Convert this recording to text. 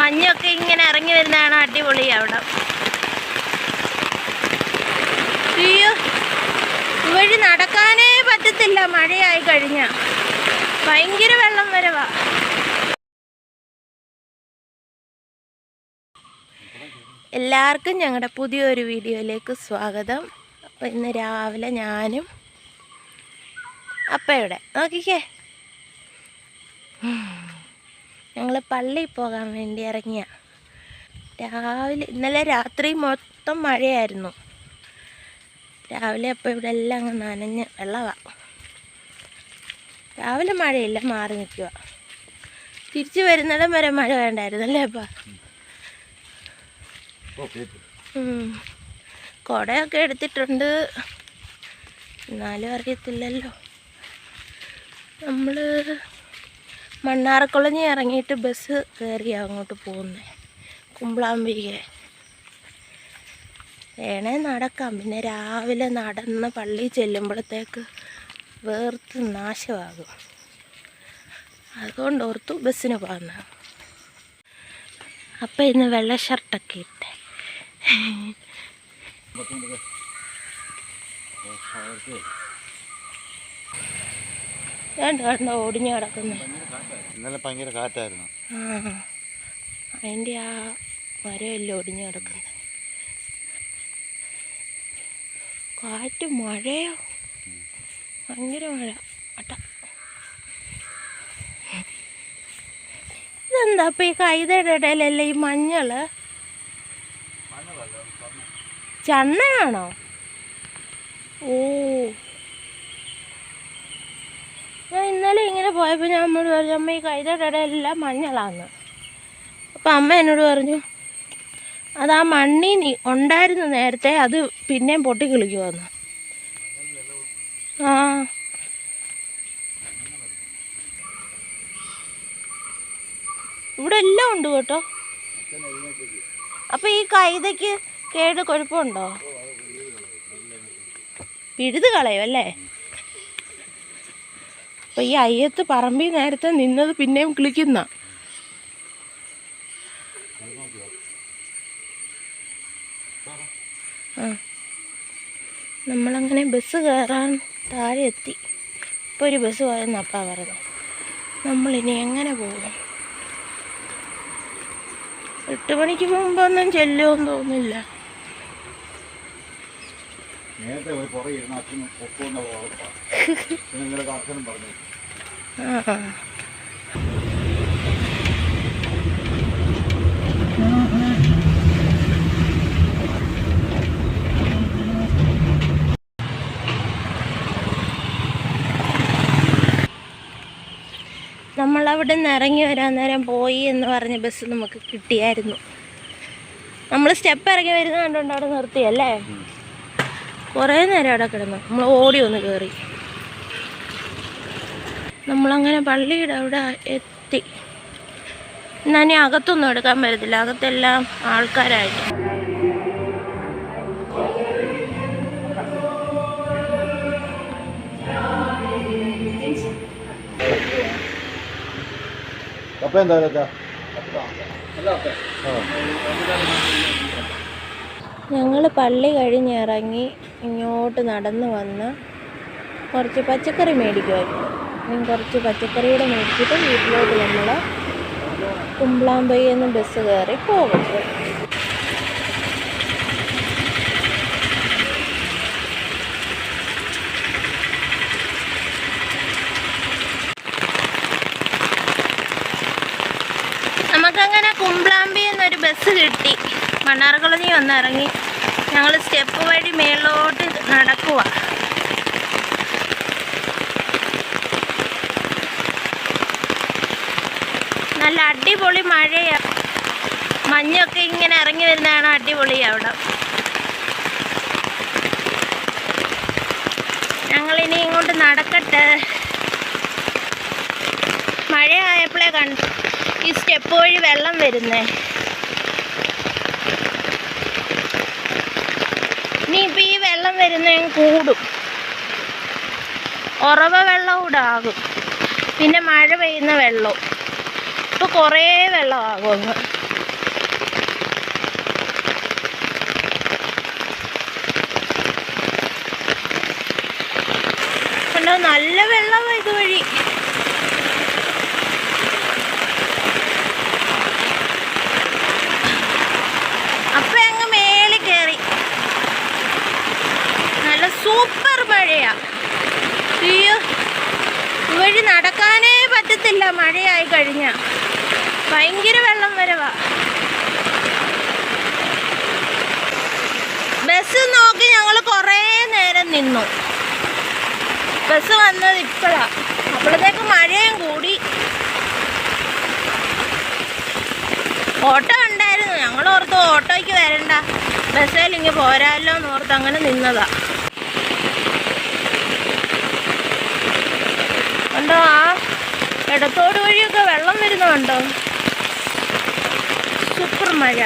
മഞ്ഞൊക്കെ ഇങ്ങനെ ഇറങ്ങി വരുന്നതാണ് അടിപൊളി അവിടെ. ഇവഴി നടക്കാനേ പറ്റത്തില്ല. മഴയായി കഴിഞ്ഞ. ഭയങ്കര വെള്ളം വരവാ. എല്ലാവർക്കും ഞങ്ങളുടെ പുതിയൊരു വീഡിയോയിലേക്ക് സ്വാഗതം. അപ്പോൾ ഇന്ന് രാവിലെ ഞാനും അപ്പയുടെ നോക്കിക്കേ. ഞങ്ങൾ പള്ളിയിൽ പോകാൻ വേണ്ടി ഇറങ്ങിയ. രാവിലെ ഇന്നലെ രാത്രി മൊത്തം മഴയായിരുന്നു. രാവിലെ അപ്പോൾ ഇവിടെ എല്ലാം അങ്ങ് നനഞ്ഞ് വെള്ളമാണ് രാവിലെ മഴയില്ല മാറി നിൽക്കുക തിരിച്ചു വരുന്നിടം വരെ മഴ വേണ്ടായിരുന്നു അല്ലേ അപ്പ. കുടയൊക്കെ എടുത്തിട്ടുണ്ട്. എന്നാലും അറിയത്തില്ലല്ലോ. നമ്മൾ മണ്ണാറക്കുളഞ്ഞ് ഇറങ്ങിയിട്ട് ബസ് കയറി അങ്ങോട്ട് പോകുന്നത് കുമ്പളാമ്പിക വേണേ നടക്കാം. പിന്നെ രാവിലെ നടന്ന് പള്ളി ചെല്ലുമ്പോഴത്തേക്ക് വേർത്ത് നാശമാകും. അതുകൊണ്ട് ഓർത്തു ബസ്സിന് പോകുന്ന അപ്പം ഇന്ന് വെള്ള ഷർട്ടൊക്കെ ഇട്ടേ. വേണ്ട വേണ്ട ഓടിഞ്ഞു കിടക്കുന്നു. ഇന്നലെ ഭയങ്കര കാറ്റായിരുന്നു. ആ അതിന്റെ ആ മരമല്ലേ ഒടിഞ്ഞു കിടക്കുന്നത്. കാറ്റ് മഴയോ? ഭയങ്കര മഴ. അട്ട. ഇതെന്താ അപ്പൊ ഈ കൈതയുടെ ഇടയിലല്ലേ ഈ മഞ്ഞൾ? ചണ്ണയാണോ? ഓ. ഞാൻ ഇന്നലെ ഇങ്ങനെ പോയപ്പോൾ ഞാൻ അമ്മയോട് പറഞ്ഞു അമ്മ ഈ കൈതയുടെ എല്ലാം മഞ്ഞളാന്ന്. അപ്പം അമ്മ എന്നോട് പറഞ്ഞു അത് ആ മണ്ണി ഉണ്ടായിരുന്നു നേരത്തെ അത് പിന്നെയും പൊട്ടി കിളിക്കുമെന്ന് ആ. ഇവിടെ എല്ലാം ഉണ്ട് കേട്ടോ. അപ്പൊ ഈ കൈതയ്ക്ക് കേട് കുഴപ്പമുണ്ടോ പിഴുത് കളയും അല്ലേ? അപ്പം ഈ അയ്യത്ത് പറമ്പിൽ നേരത്തെ നിന്നത് പിന്നെയും കിളിക്കുന്ന. നമ്മളങ്ങനെ ബസ് കയറാൻ താഴെ എത്തി. ഇപ്പോൾ ഒരു ബസ് പോയെന്നപ്പാ പറഞ്ഞു നമ്മളിനി എങ്ങനെ പോകും? എട്ട് മണിക്ക് മുമ്പൊന്നും ചെല്ലുമെന്ന് തോന്നുന്നില്ല. നേരത്തെ പോയി പുറകെ ഇരുന്ന് അച്ഛനും പൊക്കുമെന്നുള്ള ഉറപ്പാണ് നിങ്ങളുടെ അച്ഛനും പറഞ്ഞു. നമ്മളവിടെ നിന്ന് ഇറങ്ങി വരാൻ നേരം പോയി എന്ന് പറഞ്ഞ ബസ് നമുക്ക് കിട്ടിയായിരുന്നു. നമ്മൾ സ്റ്റെപ്പ് ഇറങ്ങി വരുന്ന കണ്ടുകൊണ്ട് അവിടെ നിർത്തിയല്ലേ കുറേ നേരം അവിടെ കിടന്നു. നമ്മൾ ഓടി ഒന്ന് കയറി നമ്മളങ്ങനെ പള്ളിയുടെ അവിടെ എത്തി. എന്നാൽ ഇനി അകത്തൊന്നും എടുക്കാൻ പറ്റത്തില്ല. അകത്തെല്ലാം ആൾക്കാരായിട്ട്. ഞങ്ങൾ എന്താ ഞങ്ങൾ പള്ളി കഴിഞ്ഞിറങ്ങി ഇങ്ങോട്ട് നടന്ന് വന്ന് കുറച്ച് പച്ചക്കറി മേടിക്കുമായിരുന്നു ഞാൻ കുറച്ച് പച്ചക്കറിയുടെ മേടിച്ചിട്ട് വീട്ടിലോട്ട് നമ്മൾ കുമ്പളാമ്പയ്യെന്ന് ബസ് കയറി പോകും നമുക്കങ്ങനെ കുമ്പളാമ്പി എന്നൊരു ബസ് കിട്ടി. മണ്ണാർക്കുളഞ്ഞി വന്നിറങ്ങി. ഞങ്ങൾ സ്റ്റെപ്പ് വഴി മേളിലോട്ട് നടക്കുക നല്ല അടിപൊളി മഴയാണ് മഞ്ഞൊക്കെ ഇങ്ങനെ ഇറങ്ങി വരുന്നതാണ് അടിപൊളി അവിടെ. ഞങ്ങളിനി ഇങ്ങോട്ട് നടക്കട്ടെ. മഴയായപ്പോഴേ കണ്ടു. ഈ സ്റ്റെപ്പ് വഴി വെള്ളം വരുന്നേ ഇനിയിപ്പോൾ ഈ വെള്ളം വരുന്ന കൂടും. ഉറവ വെള്ളം കൂടെ ആകും പിന്നെ മഴ പെയ്യുന്ന വെള്ളവും ഇപ്പൊ കുറേ വെള്ളമാകും അങ്ങ്. നല്ല വെള്ളമാണ് ഇതുവഴി അപ്പൊ അങ്ങ് മേളിൽ കയറി നല്ല സൂപ്പർ മഴയാ. അയ്യോ ഇവഴി നടക്കാനേ പറ്റത്തില്ല. മഴയായി കഴിഞ്ഞ. ഭയങ്കര വെള്ളം വരവാ. ബസ് നോക്കി ഞങ്ങൾ കുറേ നേരം നിന്നു. ബസ് വന്നത് ഇപ്പോഴാ. അപ്പോഴത്തേക്ക് മഴയും കൂടി. ഓട്ടോ ഉണ്ടായിരുന്നു. ഞങ്ങൾ ഓർത്ത് ഓട്ടോയ്ക്ക് വരണ്ട. ബസ്സിൽ പോരാല്ലോ എന്ന് ഓർത്ത് അങ്ങനെ നിന്നതാ. കണ്ടോ ആ ഇടത്തോട് വഴിയൊക്കെ വെള്ളം വരുന്നുണ്ടോ? സൂപ്പർ മഴ.